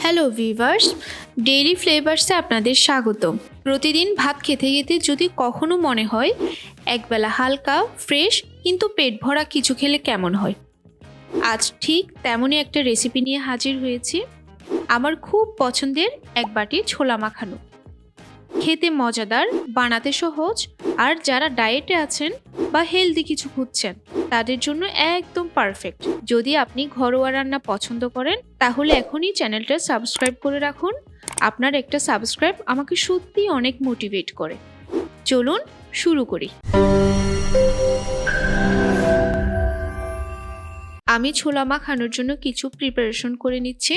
Hello viewers daily ফ্লেভার্সে আপনাদের স্বাগত প্রতিদিন ভাত খেতে খেতে যদি কখনো মনে হয়, একবেলা হালকা ফ্রেশ কিন্তু পেট ভরা কিছু খেলে কেমন হয়? আজ ঠিক তেমনই একটা রেসিপি নিয়ে হাজির হয়েছি। আমার খুব পছন্দের এক বাটি ছোলা মাখানো। খেতে মজাদার, বানাতে সহজ, আর যারা ডায়েটে আছেন বা হেলদি কিছু খুঁজছেন, তাদের জন্য একদম পারফেক্ট যদি আপনি ঘরোয়া রান্না পছন্দ করেন, তাহলে এখনই চ্যানেলটা সাবস্ক্রাইব করে রাখুন। আপনার একটা সাবস্ক্রাইব আমাকে সত্যি অনেক মোটিভেট করে। চলুন শুরু করি। আমি ছোলা মাখানোর জন্য কিছু প্রিপারেশন করে নিচ্ছি।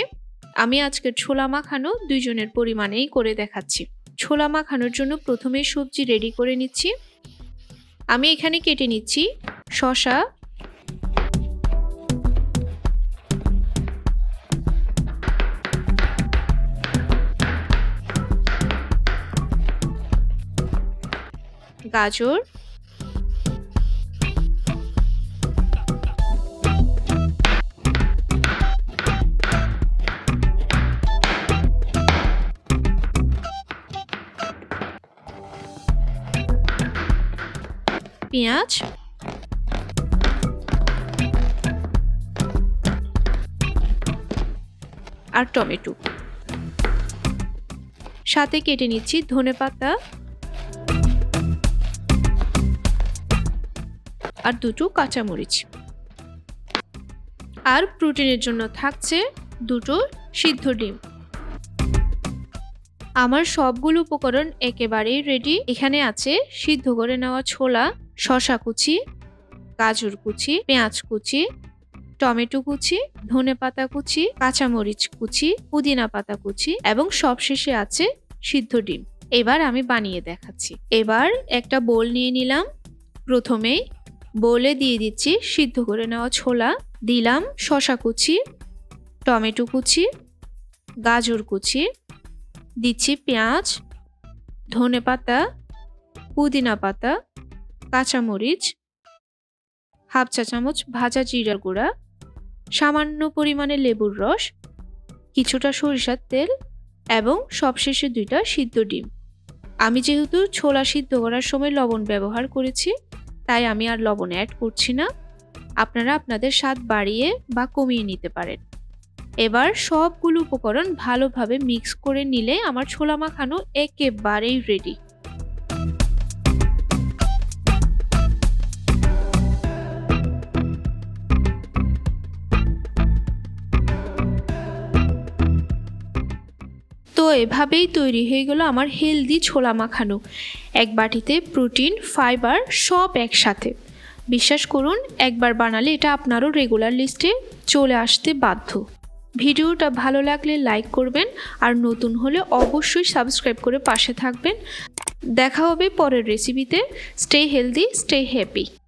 আমি আজকে ছোলা মাখানো দুইজনের পরিমাণেই করে দেখাচ্ছি। ছোলা মাখানোর জন্য প্রথমে সবজি রেডি করে নিচ্ছি। আমি এখানে কেটে নিচ্ছি শশা গাজর। পেঁয়াজ। আর টমেটো। সাথে কেটে নিচ্ছি ধনে পাতা। আর দুটো কাঁচামরিচ। আর প্রোটিনের জন্য থাকছে দুটো সিদ্ধ ডিম। আমার সবগুলো উপকরণ একেবারেই রেডি এখানে আছে সিদ্ধ করে নেওয়া ছোলা শশা কুচি, গাজর কুচি, পেঁয়াজ কুচি, টমেটো কুচি, ধনে পাতা কুচি, কাঁচামরিচ কুচি, পুদিনা পাতা কুচি এবং সবশেষে আছে সিদ্ধ ডিম। এবার আমি বানিয়ে দেখাচ্ছি। এবার একটা বোল নিয়ে নিলাম। প্রথমেই বোলে দিয়ে দিচ্ছি সিদ্ধ করে নেওয়া ছোলা। দিলাম শশা কুচি, টমেটো কুচি, গাজর কুচি দিচ্ছি পেঁয়াজ, ধনে পাতা, পুদিনা পাতা, কাঁচামরিচ, হাফ চা চামচ ভাজা জিরার গুঁড়া, সামান্য পরিমাণে লেবুর রস, কিছুটা সরিষার তেল এবং সবশেষে দুইটা সিদ্ধ ডিম। আমি যেহেতু ছোলা সিদ্ধ করার সময় লবণ ব্যবহার করেছি, তাই আমি আর লবণ অ্যাড করছি না। আপনারা আপনাদের স্বাদ বাড়িয়ে বা কমিয়ে নিতে পারেন। এবার সবগুলো উপকরণ ভালোভাবে মিক্স করে নিলে আমার ছোলা মাখানো একেবারেই রেডি তো এভাবেই তৈরি হয়ে গেল আমার হেলদি ছোলা মাখানো। এক বাটিতে প্রোটিন ফাইবার সব একসাথে। বিশ্বাস করুন, একবার বানালে এটা আপনারও রেগুলার লিস্টে চলে আসতে বাধ্য। ভিডিওটা ভালো লাগলে লাইক করবেন আর নতুন হলে অবশ্যই সাবস্ক্রাইব করে পাশে থাকবেন। দেখা হবে পরের রেসিপিতে স্টে হেলদি স্টে হ্যাপি